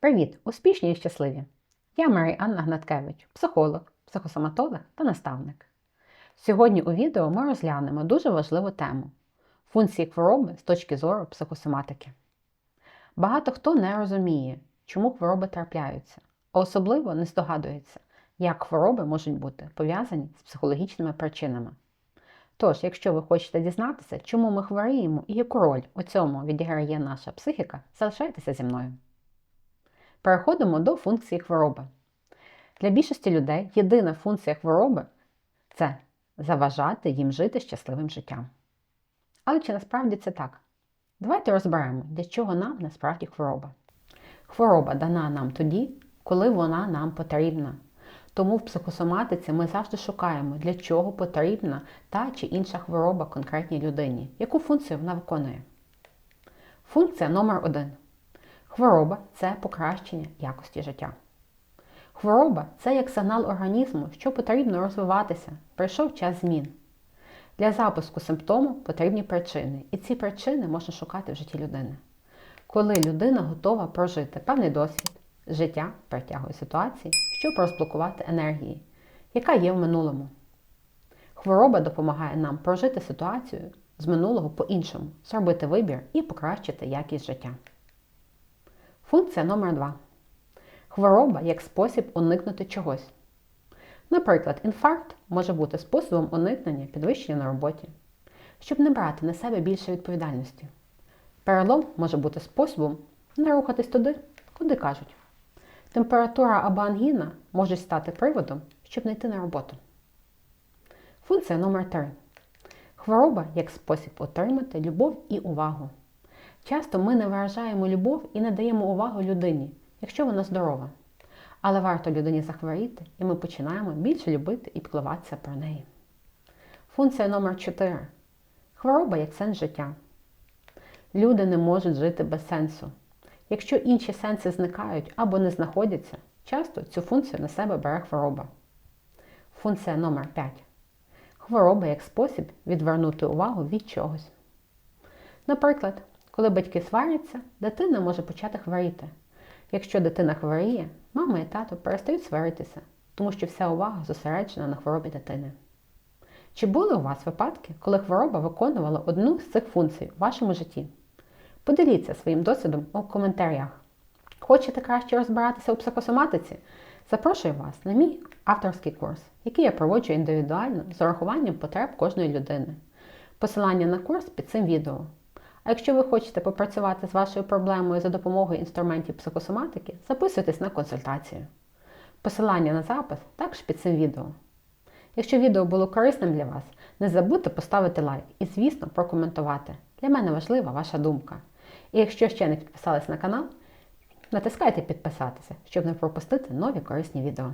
Привіт, успішні і щасливі! Я Марія Анна Гнаткевич, психолог, психосоматолог та наставник. Сьогодні у відео ми розглянемо дуже важливу тему функції хвороби з точки зору психосоматики. Багато хто не розуміє, чому хвороби трапляються, а особливо не здогадується, як хвороби можуть бути пов'язані з психологічними причинами. Тож, якщо ви хочете дізнатися, чому ми хворіємо і яку роль у цьому відіграє наша психіка, залишайтеся зі мною. Переходимо до функції хвороби. Для більшості людей єдина функція хвороби це заважати їм жити щасливим життям. Але чи насправді це так? Давайте розберемо, для чого нам насправді хвороба. Хвороба дана нам тоді, коли вона нам потрібна. Тому в психосоматиці ми завжди шукаємо, для чого потрібна та чи інша хвороба конкретній людині, яку функцію вона виконує. Функція номер один. Хвороба це покращення якості життя. Хвороба це як сигнал організму, що потрібно розвиватися, прийшов час змін. Для запуску симптому потрібні причини, і ці причини можна шукати в житті людини. Коли людина готова прожити певний досвід, життя притягує ситуації, щоб розблокувати енергії, яка є в минулому. Хвороба допомагає нам прожити ситуацію з минулого по-іншому, зробити вибір і покращити якість життя. Функція номер 2 Хвороба як спосіб уникнути чогось. Наприклад, інфаркт може бути способом уникнення підвищення на роботі, щоб не брати на себе більше відповідальності. Перелом може бути способом не рухатись туди, куди кажуть. Температура або ангіна можуть стати приводом, щоб не йти на роботу. Функція номер 3 Хвороба як спосіб отримати любов і увагу. Часто ми не виражаємо любов і не даємо увагу людині, якщо вона здорова. Але варто людині захворіти, і ми починаємо більше любити і піклуватися про неї. Функція номер 4 Хвороба як сенс життя. Люди не можуть жити без сенсу. Якщо інші сенси зникають або не знаходяться, часто цю функцію на себе бере хвороба. Функція номер 5 Хвороба як спосіб відвернути увагу від чогось. Наприклад, коли батьки сваряться, дитина може почати хворіти. Якщо дитина хворіє, мама і тато перестають сваритися, тому що вся увага зосереджена на хворобі дитини. Чи були у вас випадки, коли хвороба виконувала одну з цих функцій у вашому житті? Поділіться своїм досвідом у коментарях. Хочете краще розбиратися у психосоматиці? Запрошую вас на мій авторський курс, який я проводжу індивідуально з урахуванням потреб кожної людини. Посилання на курс під цим відео. А якщо ви хочете попрацювати з вашою проблемою за допомогою інструментів психосоматики, записуйтесь на консультацію. Посилання на запис також під цим відео. Якщо відео було корисним для вас, не забудьте поставити лайк і, звісно, прокоментувати. Для мене важлива ваша думка. І якщо ще не підписались на канал, натискайте підписатися, щоб не пропустити нові корисні відео.